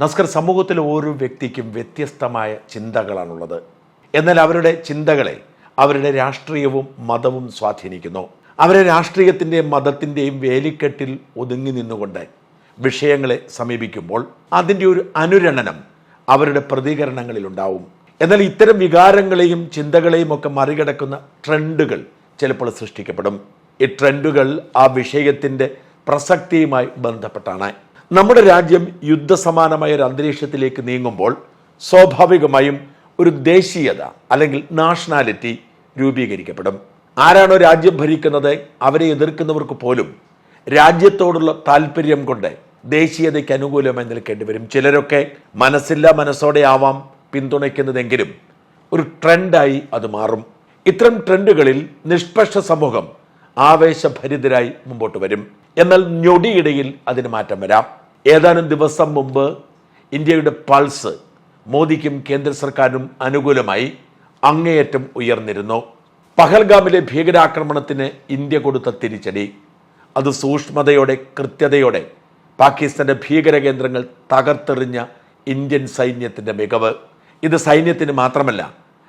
നസ്കർ സമൂഹത്തിലെ ഓരോ വ്യക്തിക്കും വ്യത്യസ്തമായ ചിന്തകളാണുള്ളത്. എന്നാൽ അവരുടെ ചിന്തകളെ അവരുടെ രാഷ്ട്രീയവും മതവും സ്വാധീനിക്കുന്നു. അവരെ രാഷ്ട്രീയത്തിന്റെയും മതത്തിന്റെയും വേലിക്കെട്ടിൽ ഒതുങ്ങി നിന്നുകൊണ്ട് വിഷയങ്ങളെ സമീപിക്കുമ്പോൾ അതിന്റെ ഒരു അനുരണനം അവരുടെ പ്രതികരണങ്ങളിലുണ്ടാവും. എന്നാൽ ഇത്തരം വികാരങ്ങളെയും ചിന്തകളെയും ഒക്കെ മറികടക്കുന്ന ട്രെൻഡുകൾ ചിലപ്പോൾ സൃഷ്ടിക്കപ്പെടും. ഈ ട്രെൻഡുകൾ ആ വിഷയത്തിന്റെ പ്രസക്തിയുമായി ബന്ധപ്പെട്ടാണ്. നമ്മുടെ രാജ്യം യുദ്ധസമാനമായ ഒരു അന്തരീക്ഷത്തിലേക്ക് നീങ്ങുമ്പോൾ സ്വാഭാവികമായും ഒരു ദേശീയത അല്ലെങ്കിൽ നാഷണാലിറ്റി രൂപീകരിക്കപ്പെടും. ആരാണോ രാജ്യം ഭരിക്കുന്നത് അവരെ എതിർക്കുന്നവർക്ക് പോലും രാജ്യത്തോടുള്ള താല്പര്യം കൊണ്ട് ദേശീയതയ്ക്ക് അനുകൂലമായി നിൽക്കേണ്ടി വരും. ചിലരൊക്കെ മനസ്സില്ല മനസ്സോടെ ആവാം പിന്തുണയ്ക്കുന്നതെങ്കിലും ഒരു ട്രെൻഡായി അത് മാറും. ഇത്തരം ട്രെൻഡുകളിൽ നിഷ്പക്ഷ സമൂഹം ആവേശഭരിതരായി മുമ്പോട്ട് വരും. എന്നാൽ ഞൊടിയിടയിൽ അതിന് മാറ്റം വരാം. ഏതാനും ദിവസം മുമ്പ് ഇന്ത്യയുടെ പൾസ് മോദിക്കും കേന്ദ്ര സർക്കാരിനും അനുകൂലമായി അങ്ങേയറ്റം ഉയർന്നിരുന്നു. പഹൽഗാമിലെ ഭീകരാക്രമണത്തിന് ഇന്ത്യ കൊടുത്ത തിരിച്ചടി. അത് സൂക്ഷ്മതയോടെ കൃത്യതയോടെ പാകിസ്ഥാന്റെ ഭീകര കേന്ദ്രങ്ങൾ തകർത്തെറിഞ്ഞ ഇന്ത്യൻ സൈന്യത്തിന്റെ മികവ്. ഇത് സൈന്യത്തിന് മാത്രമല്ല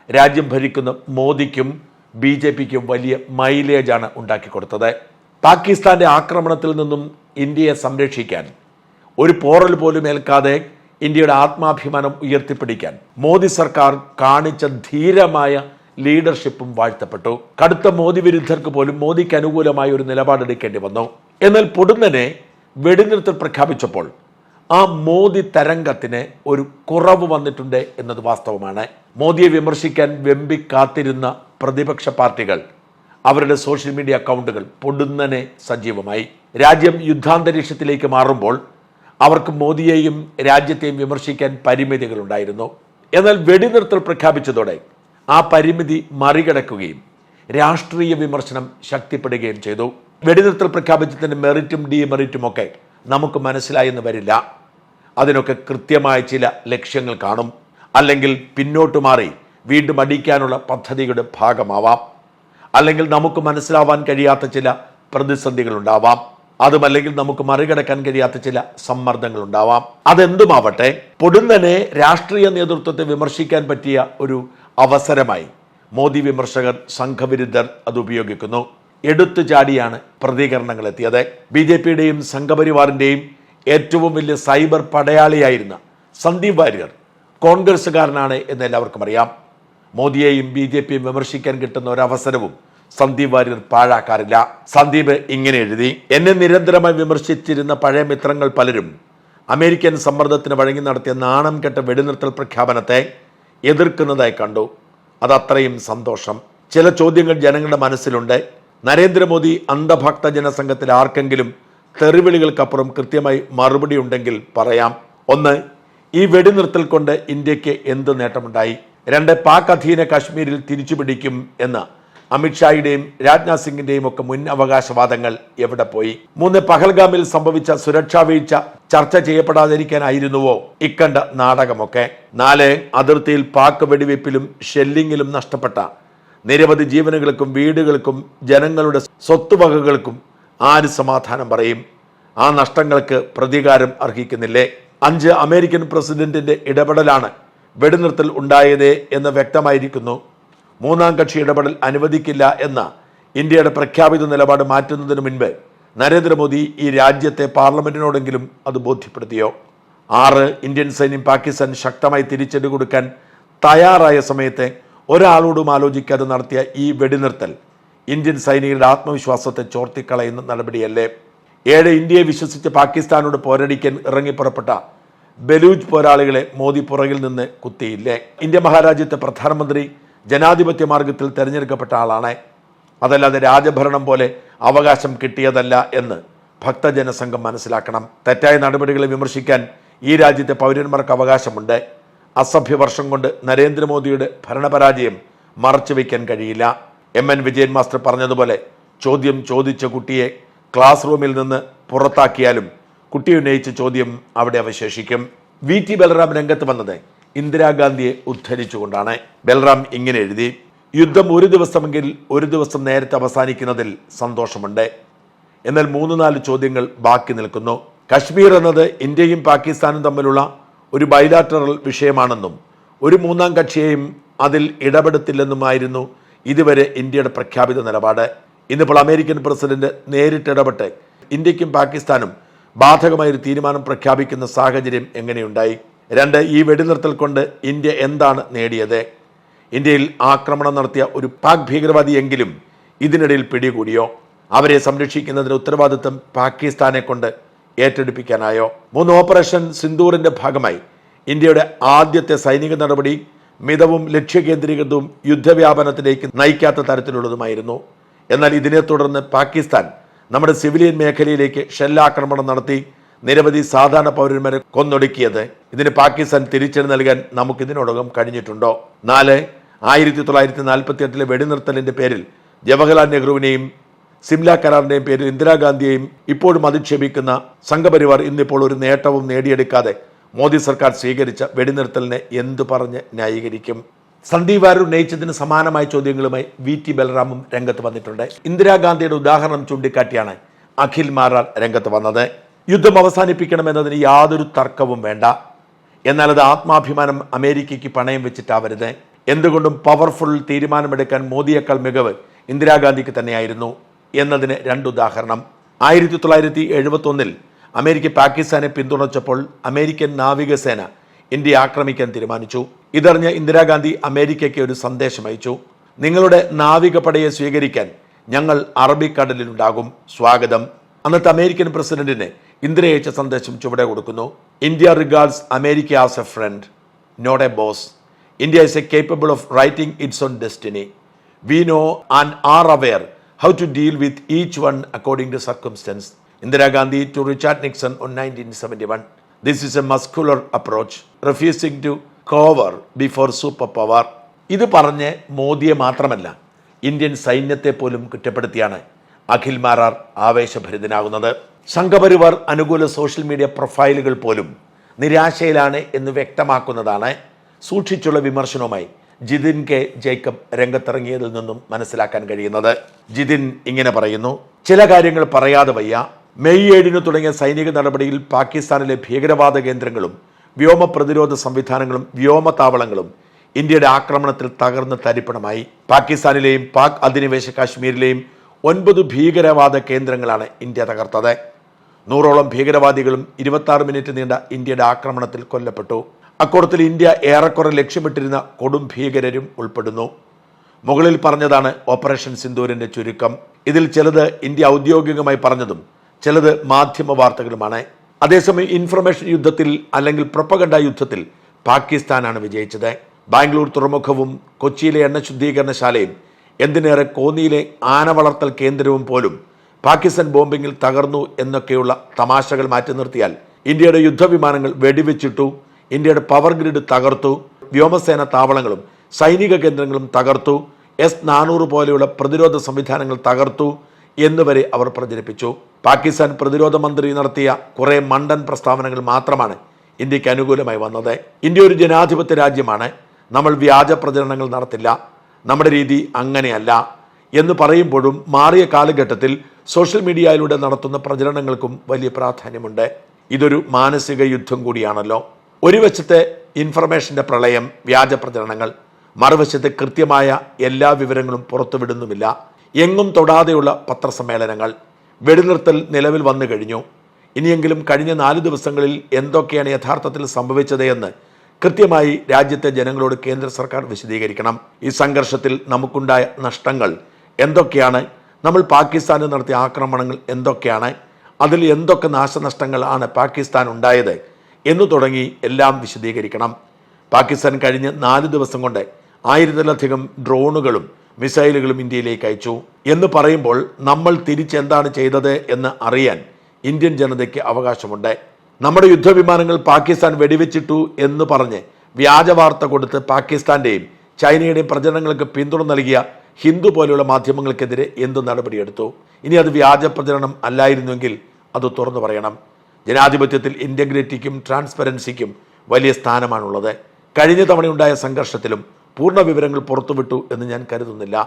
രാജ്യം ഭരിക്കുന്ന മോദിക്കും ബി വലിയ മൈലേജാണ് ഉണ്ടാക്കിക്കൊടുത്തത്. പാകിസ്ഥാന്റെ ആക്രമണത്തിൽ നിന്നും ഇന്ത്യയെ സംരക്ഷിക്കാൻ ഒരു പോറൽ പോലും ഏൽക്കാതെ ഇന്ത്യയുടെ ആത്മാഭിമാനം ഉയർത്തിപ്പിടിക്കാൻ മോദി സർക്കാർ കാണിച്ച ധീരമായ ലീഡർഷിപ്പും വാഴ്ത്തപ്പെട്ടു. കടുത്ത മോദി വിരുദ്ധർക്ക് പോലും മോദിക്ക് അനുകൂലമായ ഒരു നിലപാടെടുക്കേണ്ടി വന്നു. എന്നാൽ പൊടുന്നനെ വെടിനിർത്തൽ പ്രഖ്യാപിച്ചപ്പോൾ ആ മോദി തരംഗത്തിന് ഒരു കുറവ് വന്നിട്ടുണ്ട് എന്നത് വാസ്തവമാണ്. മോദിയെ വിമർശിക്കാൻ വെമ്പി കാത്തിരുന്ന പ്രതിപക്ഷ പാർട്ടികൾ അവരുടെ സോഷ്യൽ മീഡിയ അക്കൗണ്ടുകൾ പൊടുന്നനെ സജീവമായി. രാജ്യം യുദ്ധാന്തരീക്ഷത്തിലേക്ക് മാറുമ്പോൾ അവർക്ക് മോദിയെയും രാജ്യത്തെയും വിമർശിക്കാൻ പരിമിതികളുണ്ടായിരുന്നു. എന്നാൽ വെടിനിർത്തൽ പ്രഖ്യാപിച്ചതോടെ ആ പരിമിതി മറികടക്കുകയും രാഷ്ട്രീയ വിമർശനം ശക്തിപ്പെടുകയും ചെയ്തു. വെടിനിർത്തൽ പ്രഖ്യാപിച്ചതിന്റെ മെറിറ്റും ഡിമെറിറ്റും ഒക്കെ നമുക്ക് മനസ്സിലായെന്ന് വരില്ല. അതിനൊക്കെ കൃത്യമായ ചില ലക്ഷ്യങ്ങൾ കാണും. അല്ലെങ്കിൽ പിന്നോട്ട് മാറി വീണ്ടും അടിക്കാനുള്ള പദ്ധതിയുടെ ഭാഗമാവാം. അല്ലെങ്കിൽ നമുക്ക് മനസ്സിലാവാൻ കഴിയാത്ത ചില പ്രതിസന്ധികൾ ഉണ്ടാവാം അതുമല്ലെങ്കിൽ നമുക്ക് മറികടക്കാൻ കഴിയാത്ത ചില സമ്മർദ്ദങ്ങൾ ഉണ്ടാവാം അതെന്തുമാവട്ടെ പൊടുന്നനെ രാഷ്ട്രീയ നേതൃത്വത്തെ വിമർശിക്കാൻ പറ്റിയ ഒരു അവസരമായി മോദി വിമർശകർ സംഘവിരുദ്ധർ അത് ഉപയോഗിക്കുന്നു. എടുത്തു ചാടിയാണ് പ്രതികരണങ്ങൾ എത്തിയത് ബി ജെ പിയുടെയും സംഘപരിവാറിന്റെയും ഏറ്റവും വലിയ സൈബർ പടയാളിയായിരുന്ന സന്ദീപ് വാര്യർ കോൺഗ്രസ്സുകാരനാണ് എന്ന് എല്ലാവർക്കും അറിയാം. മോദിയെയും ബി ജെ പിയും വിമർശിക്കാൻ കിട്ടുന്ന ഒരവസരവും സന്ദീപ് വാര്യർ പാഴാക്കാറില്ല. സന്ദീപ് ഇങ്ങനെ എഴുതി എന്നെ നിരന്തരമായി വിമർശിച്ചിരുന്ന പഴയ മിത്രങ്ങൾ പലരും അമേരിക്കൻ സമ്മർദ്ദത്തിന് വഴങ്ങി നടത്തിയ നാണം കെട്ട വെടിനിർത്തൽ പ്രഖ്യാപനത്തെ എതിർക്കുന്നതായി കണ്ടു. അതത്രയും സന്തോഷം. ചില ചോദ്യങ്ങൾ ജനങ്ങളുടെ മനസ്സിലുണ്ട്. നരേന്ദ്രമോദി അന്ധഭക്ത ജനസംഘത്തിൽ ആർക്കെങ്കിലും തെറിവിളികൾക്കപ്പുറം കൃത്യമായി മറുപടി ഉണ്ടെങ്കിൽ പറയാം. ഒന്ന് ഈ വെടിനിർത്തൽ കൊണ്ട് ഇന്ത്യയ്ക്ക് എന്ത് നേട്ടമുണ്ടായി? രണ്ട് പാക് അധീന കാശ്മീരിൽ തിരിച്ചുപിടിക്കും എന്ന്. അമിത്ഷായുടെയും രാജ്നാഥ് സിംഗിന്റെയും ഒക്കെ മുൻ അവകാശവാദങ്ങൾ എവിടെ പോയി? മൂന്ന് പഹൽഗാമിൽ സംഭവിച്ച സുരക്ഷാ വീഴ്ച ചർച്ച ചെയ്യപ്പെടാതിരിക്കാനായിരുന്നുവോ ഇക്കണ്ട നാടകമൊക്കെ? നാല് അതിർത്തിയിൽ പാക്ക് വെടിവയ്പ്പിലും ഷെല്ലിങ്ങിലും നഷ്ടപ്പെട്ട നിരവധി ജീവനുകൾക്കും വീടുകൾക്കും ജനങ്ങളുടെ സ്വത്തുവകകൾക്കും ആര് സമാധാനം പറയും? ആ നഷ്ടങ്ങൾക്ക് പ്രതികാരം അർഹിക്കുന്നില്ലേ? അഞ്ച് അമേരിക്കൻ പ്രസിഡന്റിന്റെ ഇടപെടലാണ് വെടിനിർത്തൽ ഉണ്ടായതേ എന്ന് വ്യക്തമായിരിക്കുന്നു മൂന്നാം കക്ഷി ഇടപെടൽ അനുവദിക്കില്ല എന്ന ഇന്ത്യയുടെ പ്രഖ്യാപിത നിലപാട് മാറ്റുന്നതിന് മുൻപ് നരേന്ദ്രമോദി ഈ രാജ്യത്തെ പാർലമെന്റിനോടെങ്കിലും അത് ബോധ്യപ്പെടുത്തിയോ? ആറ് ഇന്ത്യൻ സൈന്യം പാകിസ്ഥാൻ ശക്തമായി തിരിച്ചടി കൊടുക്കാൻ തയ്യാറായ സമയത്തെ ഒരാളോടും ആലോചിക്കാതെ നടത്തിയ ഈ വെടിനിർത്തൽ ഇന്ത്യൻ സൈനികരുടെ ആത്മവിശ്വാസത്തെ ചോർത്തിക്കളയുന്ന നടപടിയല്ലേ? ഏഴ് ഇന്ത്യയെ വിശ്വസിച്ച് പാകിസ്ഥാനോട് പോരടിക്കാൻ ഇറങ്ങിപ്പുറപ്പെട്ട ബലൂജ് പോരാളികളെ മോദി പുറകിൽ നിന്ന് കുത്തിയില്ലേ? ഇന്ത്യ മഹാരാജ്യത്തെ പ്രധാനമന്ത്രി ജനാധിപത്യ മാർഗത്തിൽ തിരഞ്ഞെടുക്കപ്പെട്ട ആളാണ്. അതല്ലാതെ രാജഭരണം പോലെ അവകാശം കിട്ടിയതല്ല എന്ന് ഭക്തജനസംഘം മനസ്സിലാക്കണം. തെറ്റായ നടപടികളെ വിമർശിക്കാൻ ഈ രാജ്യത്തെ പൗരന്മാർക്ക് അവകാശമുണ്ട്. അസഭ്യ വർഷം കൊണ്ട് നരേന്ദ്രമോദിയുടെ ഭരണപരാജയം മറച്ചു വയ്ക്കാൻ കഴിയില്ല. എം എൻ വിജയൻ മാസ്റ്റർ പറഞ്ഞതുപോലെ ചോദ്യം ചോദിച്ച കുട്ടിയെ ക്ലാസ് റൂമിൽ നിന്ന് പുറത്താക്കിയാലും കുട്ടി ഉന്നയിച്ച ചോദ്യം അവിടെ അവശേഷിക്കും. വി ടി ബലറാം രംഗത്ത് വന്നത് ഇന്ദിരാഗാന്ധിയെ ഉദ്ധരിച്ചുകൊണ്ടാണ് ബൽറാം ഇങ്ങനെ എഴുതി. യുദ്ധം ഒരു ദിവസമെങ്കിൽ ഒരു ദിവസം നേരത്തെ അവസാനിക്കുന്നതിൽ സന്തോഷമുണ്ട്. എന്നാൽ മൂന്ന് നാല് ചോദ്യങ്ങൾ ബാക്കി നിൽക്കുന്നു. കശ്മീർ എന്നത് ഇന്ത്യയും പാകിസ്ഥാനും തമ്മിലുള്ള ഒരു ബൈലാറ്ററൽ വിഷയമാണെന്നും ഒരു മൂന്നാം കക്ഷിയെയും അതിൽ ഇടപെടുത്തില്ലെന്നുമായിരുന്നു ഇതുവരെ ഇന്ത്യയുടെ പ്രഖ്യാപിത നിലപാട്. ഇന്നിപ്പോൾ അമേരിക്കൻ പ്രസിഡന്റ് നേരിട്ട് ഇടപെട്ട് ഇന്ത്യക്കും പാകിസ്ഥാനും ബാധകമായ ഒരു തീരുമാനം പ്രഖ്യാപിക്കുന്ന സാഹചര്യം എങ്ങനെയുണ്ടായി? രണ്ട് ഈ വെടിനിർത്തൽ കൊണ്ട് ഇന്ത്യ എന്താണ് നേടിയത്? ഇന്ത്യയിൽ ആക്രമണം നടത്തിയ ഒരു പാക് ഭീകരവാദിയെങ്കിലും ഇതിനിടയിൽ പിടികൂടിയോ? അവരെ സംരക്ഷിക്കുന്നതിന് ഉത്തരവാദിത്വം പാകിസ്ഥാനെ കൊണ്ട് ഏറ്റെടുപ്പിക്കാനായോ? മൂന്ന് ഓപ്പറേഷൻ സിന്ദൂറിന്റെ ഭാഗമായി ഇന്ത്യയുടെ ആദ്യത്തെ സൈനിക നടപടി മിതവും ലക്ഷ്യകേന്ദ്രീകൃതവും യുദ്ധവ്യാപനത്തിലേക്ക് നയിക്കാത്ത തരത്തിലുള്ളതുമായിരുന്നു. എന്നാൽ ഇതിനെ തുടർന്ന് പാകിസ്ഥാൻ നമ്മുടെ സിവിലിയൻ മേഖലയിലേക്ക് ഷെല്ലാക്രമണം നടത്തി നിരവധി സാധാരണ പൗരന്മാരെ കൊന്നൊടുക്കിയത്. ഇതിന് പാകിസ്ഥാൻ തിരിച്ചടി നൽകാൻ നമുക്ക് ഇതിനോടകം കഴിഞ്ഞിട്ടുണ്ടോ? നാല് ആയിരത്തി തൊള്ളായിരത്തി നാൽപ്പത്തി എട്ടിലെ വെടിനിർത്തലിന്റെ പേരിൽ ജവഹർലാൽ നെഹ്റുവിനെയും സിംല കരാറിന്റെയും പേരിൽ ഇന്ദിരാഗാന്ധിയെയും ഇപ്പോഴും അധിക്ഷേപിക്കുന്ന സംഘപരിവാർ ഇന്നിപ്പോൾ ഒരു നേട്ടവും നേടിയെടുക്കാതെ മോദി സർക്കാർ സ്വീകരിച്ച വെടിനിർത്തലിനെ എന്തു പറഞ്ഞ് ന്യായീകരിക്കും? സന്ദീപ് വാരൂർ ഉന്നയിച്ചതിന് സമാനമായ ചോദ്യങ്ങളുമായി വി ടി ബലറാമും രംഗത്ത് വന്നിട്ടുണ്ട്. ഇന്ദിരാഗാന്ധിയുടെ ഉദാഹരണം ചൂണ്ടിക്കാട്ടിയാണ് അഖിൽ മാറാർ രംഗത്ത് വന്നത്. യുദ്ധം അവസാനിപ്പിക്കണമെന്നതിന് യാതൊരു തർക്കവും വേണ്ട. എന്നാൽ അത് ആത്മാഭിമാനം അമേരിക്കയ്ക്ക് പണയം വെച്ചിട്ടാവരുത്. എന്തുകൊണ്ടും പവർഫുൾ തീരുമാനമെടുക്കാൻ മോദിയേക്കാൾ മികവ് ഇന്ദിരാഗാന്ധിക്ക് തന്നെയായിരുന്നു എന്നതിന് രണ്ടുദാഹരണം. ആയിരത്തി തൊള്ളായിരത്തി എഴുപത്തി ഒന്നിൽ അമേരിക്ക പാകിസ്ഥാനെ പിന്തുണച്ചപ്പോൾ അമേരിക്കൻ നാവികസേന ഇന്ത്യ ആക്രമിക്കാൻ തീരുമാനിച്ചു. ഇതറിഞ്ഞ ഇന്ദിരാഗാന്ധി അമേരിക്കയ്ക്ക് ഒരു സന്ദേശം അയച്ചു. നിങ്ങളുടെ നാവികപടയെ സ്വീകരിക്കാൻ ഞങ്ങൾ അറബിക്കടലിലുണ്ടാകും. സ്വാഗതം. അന്നത്തെ അമേരിക്കൻ പ്രസിഡന്റിന് ഇന്ദിര അയച്ച സന്ദേശം ചുവടെ കൊടുക്കുന്നു. India regards America as a friend not a boss India is a capable of writing its own destiny we know and are aware how to deal with each one according to circumstances Indira Gandhi to Richard Nixon on nineteen seventy one this is a muscular approach refusing to cower before super power ഇത് പറഞ്ഞ് മോദിയെ മാത്രമല്ല Indian സൈന്യത്തെ പോലും കുറ്റപ്പെടുത്തിയാണ്. അഖിൽ മാറാർ ആവേശഭരിതനാകുന്നത്. സംഘപരിവാർ അനുകൂല social media പ്രൊഫൈലുകൾ പോലും നിരാശയിലാണ് എന്ന് വ്യക്തമാക്കുന്നതാണ് സൂക്ഷിച്ചുള്ള വിമർശനവുമായി ജിതിൻ കെ ജേക്കബ് രംഗത്തിറങ്ങിയതിൽ നിന്നും മനസ്സിലാക്കാൻ കഴിയുന്നത്. ജിതിൻ ഇങ്ങനെ പറയുന്നു ചില കാര്യങ്ങൾ പറയാതെ വയ്യ. മെയ് ഏഴിന് തുടങ്ങിയ സൈനിക നടപടിയിൽ പാകിസ്ഥാനിലെ ഭീകരവാദ കേന്ദ്രങ്ങളും വ്യോമ പ്രതിരോധ സംവിധാനങ്ങളും വ്യോമതാവളങ്ങളും ഇന്ത്യയുടെ ആക്രമണത്തിൽ തകർന്ന് തരിപ്പണമായി. പാകിസ്ഥാനിലെയും പാക് അധിനിവേശ കാശ്മീരിലെയും ഒൻപത് ഭീകരവാദ കേന്ദ്രങ്ങളാണ് ഇന്ത്യ തകർത്തത്. നൂറോളം ഭീകരവാദികളും ഇരുപത്തി മിനിറ്റ് നീണ്ട ഇന്ത്യയുടെ ആക്രമണത്തിൽ കൊല്ലപ്പെട്ടു. അക്കൂട്ടത്തിൽ ഇന്ത്യ ഏറെക്കുറെ ലക്ഷ്യമിട്ടിരുന്ന കൊടും ഭീകരരും ഉൾപ്പെടുന്നു. മുകളിൽ പറഞ്ഞതാണ് ഓപ്പറേഷൻ സിന്ദൂരിന്റെ ചുരുക്കം. ഇതിൽ ചിലത് ഇന്ത്യ ഔദ്യോഗികമായി പറഞ്ഞതും ചിലത് മാധ്യമ വാർത്തകളുമാണ്. അതേസമയം ഇൻഫർമേഷൻ യുദ്ധത്തിൽ അല്ലെങ്കിൽ പ്രൊപ്പഗണ്ട യുദ്ധത്തിൽ പാകിസ്ഥാനാണ് വിജയിച്ചത്. ബാംഗ്ലൂർ തുറമുഖവും കൊച്ചിയിലെ എണ്ണ ശുദ്ധീകരണശാലയും എന്തിനേറെ കോന്നിയിലെ ആന വളർത്തൽ കേന്ദ്രവും പോലും പാകിസ്ഥാൻ ബോംബിങ്ങിൽ തകർന്നു എന്നൊക്കെയുള്ള തമാശകൾ മാറ്റി നിർത്തിയാൽ ഇന്ത്യയുടെ യുദ്ധവിമാനങ്ങൾ വെടിവെച്ചിട്ടു ഇന്ത്യയുടെ പവർ ഗ്രിഡ് തകർത്തു വ്യോമസേന താവളങ്ങളും സൈനിക കേന്ദ്രങ്ങളും തകർത്തു എസ് നാനൂറ് പോലെയുള്ള പ്രതിരോധ സംവിധാനങ്ങൾ തകർത്തു എന്നുവരെ അവർ പ്രചരിപ്പിച്ചു. പാകിസ്ഥാൻ പ്രതിരോധ മന്ത്രി നടത്തിയ കുറെ മണ്ടൻ പ്രസ്താവനകൾ മാത്രമാണ് ഇന്ത്യയ്ക്ക് അനുകൂലമായി വന്നത്. ഇന്ത്യ ഒരു ജനാധിപത്യ രാജ്യമാണ്. നമ്മൾ വ്യാജ പ്രചരണങ്ങൾ നടത്തില്ല. നമ്മുടെ രീതി അങ്ങനെയല്ല എന്ന് പറയുമ്പോഴും മാറിയ കാലഘട്ടത്തിൽ സോഷ്യൽ മീഡിയയിലൂടെ നടത്തുന്ന പ്രചരണങ്ങൾക്കും വലിയ പ്രാധാന്യമുണ്ട്. ഇതൊരു മാനസിക യുദ്ധം കൂടിയാണല്ലോ. ഒരു വശത്തെ ഇൻഫർമേഷന്റെ പ്രളയം വ്യാജ പ്രചരണങ്ങൾ മറുവശത്ത് കൃത്യമായ എല്ലാ വിവരങ്ങളും പുറത്തുവിടുന്നുമില്ല. എങ്ങും തൊടാതെയുള്ള പത്രസമ്മേളനങ്ങൾ വെടിനിർത്തൽ നിലവിൽ വന്നു കഴിഞ്ഞു. ഇനിയെങ്കിലും കഴിഞ്ഞ നാല് ദിവസങ്ങളിൽ എന്തൊക്കെയാണ് യഥാർത്ഥത്തിൽ സംഭവിച്ചത് എന്ന് കൃത്യമായി രാജ്യത്തെ ജനങ്ങളോട് കേന്ദ്ര സർക്കാർ വിശദീകരിക്കണം. ഈ സംഘർഷത്തിൽ നമുക്കുണ്ടായ നഷ്ടങ്ങൾ എന്തൊക്കെയാണ് നമ്മൾ പാകിസ്ഥാനിൽ നടത്തിയ ആക്രമണങ്ങൾ എന്തൊക്കെയാണ്? അതിൽ എന്തൊക്കെ നാശനഷ്ടങ്ങളാണ് പാകിസ്ഥാൻ ഉണ്ടായത്? എന്നു തുടങ്ങി എല്ലാം വിശദീകരിക്കണം. പാകിസ്ഥാൻ കഴിഞ്ഞ് നാല് ദിവസം കൊണ്ട് ആയിരത്തിലധികം ഡ്രോണുകളും മിസൈലുകളും ഇന്ത്യയിലേക്ക് അയച്ചു. എന്ന് പറയുമ്പോൾ നമ്മൾ തിരിച്ചെന്താണ് ചെയ്തത് എന്ന് അറിയാൻ ഇന്ത്യൻ ജനതയ്ക്ക് അവകാശമുണ്ട്. നമ്മുടെ യുദ്ധവിമാനങ്ങൾ പാകിസ്ഥാൻ വെടിവെച്ചിട്ടു എന്ന് പറഞ്ഞ് വ്യാജവാർത്ത കൊടുത്ത് പാകിസ്ഥാന്റെയും ചൈനയുടെയും പ്രചരണങ്ങൾക്ക് പിന്തുണ നൽകിയ ഹിന്ദു പോലെയുള്ള മാധ്യമങ്ങൾക്കെതിരെ എന്ത് നടപടിയെടുത്തു? ഇനി അത് വ്യാജ പ്രചരണം അല്ലായിരുന്നുവെങ്കിൽ അത് തുറന്നു പറയണം. ജനാധിപത്യത്തിൽ ഇന്റഗ്രിറ്റിക്കും ട്രാൻസ്പെറൻസിക്കും വലിയ സ്ഥാനമാണുള്ളത്. കഴിഞ്ഞ തവണയുണ്ടായ സംഘർഷത്തിലും പൂർണ വിവരങ്ങൾ പുറത്തുവിട്ടു എന്ന് ഞാൻ കരുതുന്നില്ല.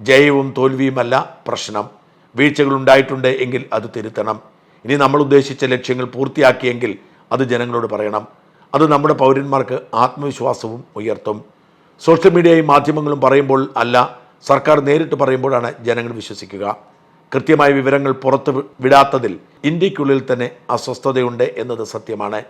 ജയവും തോൽവിയുമല്ല പ്രശ്നം. വീഴ്ചകൾ ഉണ്ടായിട്ടുണ്ട് എങ്കിൽ അത് തിരുത്തണം. ഇനി നമ്മൾ ഉദ്ദേശിച്ച ലക്ഷ്യങ്ങൾ പൂർത്തിയാക്കിയെങ്കിൽ അത് ജനങ്ങളോട് പറയണം. അത് നമ്മുടെ പൗരന്മാർക്ക് ആത്മവിശ്വാസവും ഉയർത്തും. സോഷ്യൽ മീഡിയയും മാധ്യമങ്ങളും പറയുമ്പോൾ അല്ല സർക്കാർ നേരിട്ട് പറയുമ്പോഴാണ് ജനങ്ങൾ വിശ്വസിക്കുക. കൃത്യമായ വിവരങ്ങൾ പുറത്ത് വിടാത്തതിൽ ഇന്ത്യക്കുള്ളിൽ തന്നെ അസ്വസ്ഥതയുണ്ട് എന്നത് സത്യമാണ്.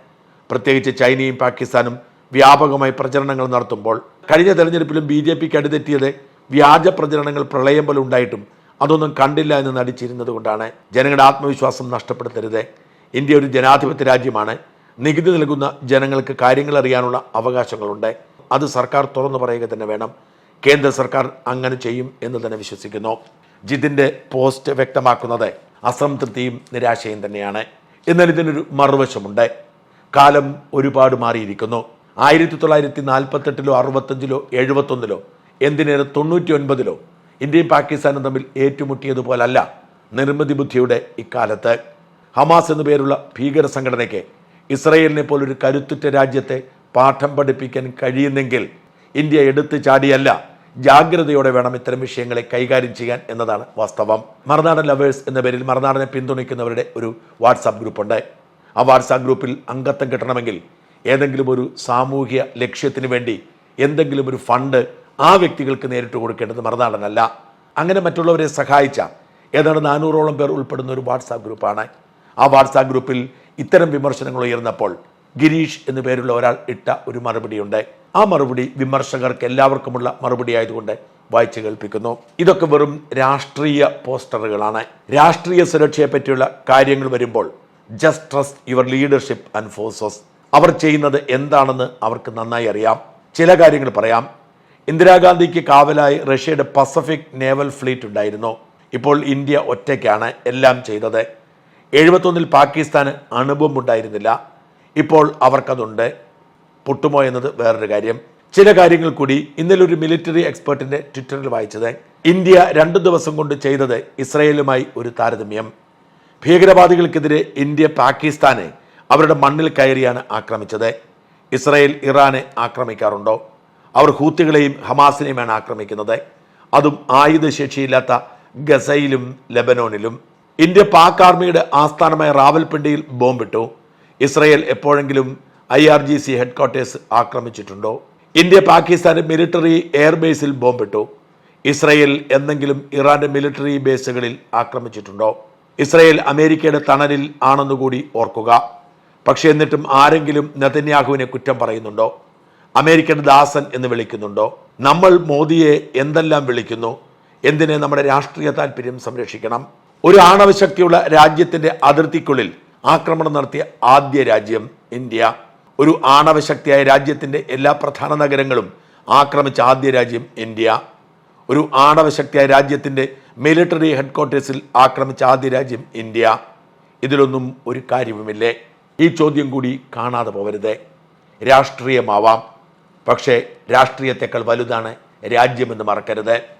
പ്രത്യേകിച്ച് ചൈനയും പാകിസ്ഥാനും വ്യാപകമായി പ്രചരണങ്ങൾ നടത്തുമ്പോൾ കഴിഞ്ഞ തെരഞ്ഞെടുപ്പിലും ബി ജെ പിക്ക് അടിതെറ്റിയത് വ്യാജ പ്രചരണങ്ങൾ പ്രളയം പോലെ ഉണ്ടായിട്ടും അതൊന്നും കണ്ടില്ല എന്ന് നടിച്ചിരുന്നത് കൊണ്ടാണ്. ജനങ്ങളുടെ ആത്മവിശ്വാസം നഷ്ടപ്പെടുത്തരുത്. ഇന്ത്യ ഒരു ജനാധിപത്യ രാജ്യമാണ്. നികുതി നൽകുന്ന ജനങ്ങൾക്ക് കാര്യങ്ങൾ അറിയാനുള്ള അവകാശങ്ങളുണ്ട്. അത് സർക്കാർ തുറന്നു പറയുക തന്നെ വേണം. കേന്ദ്ര സർക്കാർ അങ്ങനെ ചെയ്യും എന്ന് തന്നെ വിശ്വസിക്കുന്നു. ജിതിന്റെ പോസ്റ്റ് വ്യക്തമാക്കുന്നത് അസംതൃപ്തിയും നിരാശയും തന്നെയാണ്. എന്നാൽ ഇതിനൊരു മറുവശമുണ്ട്. കാലം ഒരുപാട് മാറിയിരിക്കുന്നു. ആയിരത്തി തൊള്ളായിരത്തി നാൽപ്പത്തെട്ടിലോ അറുപത്തഞ്ചിലോ എഴുപത്തൊന്നിലോ എന്തിനേറെ തൊണ്ണൂറ്റി ഒൻപതിലോ ഇന്ത്യയും പാകിസ്ഥാനും തമ്മിൽ ഏറ്റുമുട്ടിയതുപോലല്ല നിർമ്മിതി ബുദ്ധിയുടെ ഇക്കാലത്ത്. ഹമാസ് എന്നു പേരുള്ള ഭീകര സംഘടനയ്ക്ക് ഇസ്രയേലിനെ പോലൊരു കരുത്തുറ്റ രാജ്യത്തെ പാഠം പഠിപ്പിക്കാൻ കഴിയുന്നെങ്കിൽ ഇന്ത്യ എടുത്തു ചാടിയല്ല. ജാഗ്രതയോടെ വേണം ഇത്തരം വിഷയങ്ങളെ കൈകാര്യം ചെയ്യാൻ എന്നതാണ് വാസ്തവം. മറുനാടൻ ലവേഴ്സ് എന്ന പേരിൽ മറുനാടനെ പിന്തുണയ്ക്കുന്നവരുടെ ഒരു വാട്സാപ്പ് ഗ്രൂപ്പുണ്ട്. ആ വാട്സാപ്പ് ഗ്രൂപ്പിൽ അംഗത്വം കിട്ടണമെങ്കിൽ ഏതെങ്കിലും ഒരു സാമൂഹ്യ ലക്ഷ്യത്തിന് വേണ്ടി എന്തെങ്കിലും ഒരു ഫണ്ട് ആ വ്യക്തികൾക്ക് നേരിട്ട് കൊടുക്കേണ്ടത് മറുനാടനല്ല. അങ്ങനെ മറ്റുള്ളവരെ സഹായിച്ച ഏതാണ്ട് നാനൂറോളം പേർ ഉൾപ്പെടുന്ന ഒരു വാട്സാപ്പ് ഗ്രൂപ്പാണ്. ആ വാട്സാപ്പ് ഗ്രൂപ്പിൽ ഇത്തരം വിമർശനങ്ങൾ ഉയർന്നപ്പോൾ ഗിരീഷ് എന്നു പേരുള്ള ഒരാൾ ഇട്ട ഒരു മറുപടിയുണ്ട്. ആ മറുപടി വിമർശകർക്ക് എല്ലാവർക്കുമുള്ള മറുപടി ആയതുകൊണ്ട് വായിച്ചു കേൾപ്പിക്കുന്നു. ഇതൊക്കെ വെറും രാഷ്ട്രീയ പോസ്റ്ററുകളാണ്. രാഷ്ട്രീയ സുരക്ഷയെ പറ്റിയുള്ള കാര്യങ്ങൾ വരുമ്പോൾ just trust your leadership and forces അവർ ചെയ്യുന്നത് എന്താണെന്ന് അവർക്ക് നന്നായി അറിയാം. ചില കാര്യങ്ങൾ പറയാം. ഇന്ദിരാഗാന്ധിക്ക് കാവലായി റഷ്യയുടെ പസഫിക് നേവൽ ഫ്ലീറ്റ് ഉണ്ടായിരുന്നു. ഇപ്പോൾ ഇന്ത്യ ഒറ്റയ്ക്കാണ് എല്ലാം ചെയ്തത്. എഴുപത്തൊന്നിൽ പാകിസ്ഥാന് അണുബോംബ് ഉണ്ടായിരുന്നില്ല. ഇപ്പോൾ അവർക്കതുണ്ട്. പൊട്ടുമോ എന്നത് വേറൊരു കാര്യം. ചില കാര്യങ്ങൾ കൂടി ഇന്നലെ ഒരു മിലിറ്ററി എക്സ്പേർട്ടിന്റെ ട്വിറ്ററിൽ വായിച്ചത്. ഇന്ത്യ രണ്ടു ദിവസം കൊണ്ട് ചെയ്തത് ഇസ്രയേലുമായി ഒരു താരതമ്യം. ഭീകരവാദികൾക്കെതിരെ ഇന്ത്യ പാകിസ്ഥാനെ അവരുടെ മണ്ണിൽ കയറിയാണ് ആക്രമിച്ചത്. ഇസ്രയേൽ ഇറാനെ ആക്രമിക്കാറുണ്ടോ? അവർ ഹൂത്തികളെയും ഹമാസിനെയുമാണ് ആക്രമിക്കുന്നത്. അതും ആയുധശേഷിയില്ലാത്ത ഗസയിലും ലെബനോനിലും ഇന്ത്യ പാക് ആർമിയുടെ ആസ്ഥാനമായ റാവൽപിണ്ടിയിൽ ബോംബിട്ടു. ഇസ്രായേൽ എപ്പോഴെങ്കിലും I R G C headquarters ആക്രമിച്ചിട്ടുണ്ടോ? India പാകിസ്ഥാന്റെ മിലിറ്ററി എയർബേസിൽ ബോംബിട്ടു. ഇസ്രയേൽ എന്തെങ്കിലും ഇറാന്റെ മിലിറ്ററി ബേസുകളിൽ ആക്രമിച്ചിട്ടുണ്ടോ? ഇസ്രയേൽ അമേരിക്കയുടെ തണലിൽ ആണെന്നുകൂടി ഓർക്കുക. പക്ഷേ എന്നിട്ടും ആരെങ്കിലും നെതന്യാഹുവിനെ കുറ്റം പറയുന്നുണ്ടോ? അമേരിക്കൻ ദാസൻ എന്ന് വിളിക്കുന്നുണ്ടോ? നമ്മൾ മോദിയെ എന്തെല്ലാം വിളിക്കുന്നു? എന്തിനെ നമ്മുടെ രാഷ്ട്രീയ താല്പര്യം സംരക്ഷിക്കണം? ഒരു ആണവശക്തിയുള്ള രാജ്യത്തിന്റെ അതിർത്തിക്കുള്ളിൽ ആക്രമണം നടത്തിയ ആദ്യ രാജ്യം ഇന്ത്യ. ഒരു ആണവശക്തിയായ രാജ്യത്തിന്റെ എല്ലാ പ്രധാന നഗരങ്ങളും ആക്രമിച്ച ആദ്യ രാജ്യം ഇന്ത്യ. ഒരു ആണവശക്തിയായ രാജ്യത്തിന്റെ മിലിറ്ററി ഹെഡ്ക്വാർട്ടേഴ്സിൽ ആക്രമിച്ച ആദ്യ രാജ്യം ഇന്ത്യ. ഇതിലൊന്നും ഒരു കാര്യവുമില്ലേ? ഈ ചോദ്യം കൂടി കാണാതെ പോവരുത്. രാഷ്ട്രീയമാവാം. പക്ഷേ രാഷ്ട്രീയത്തെക്കാൾ വലുതാണ് രാജ്യമെന്ന് മറക്കരുത്.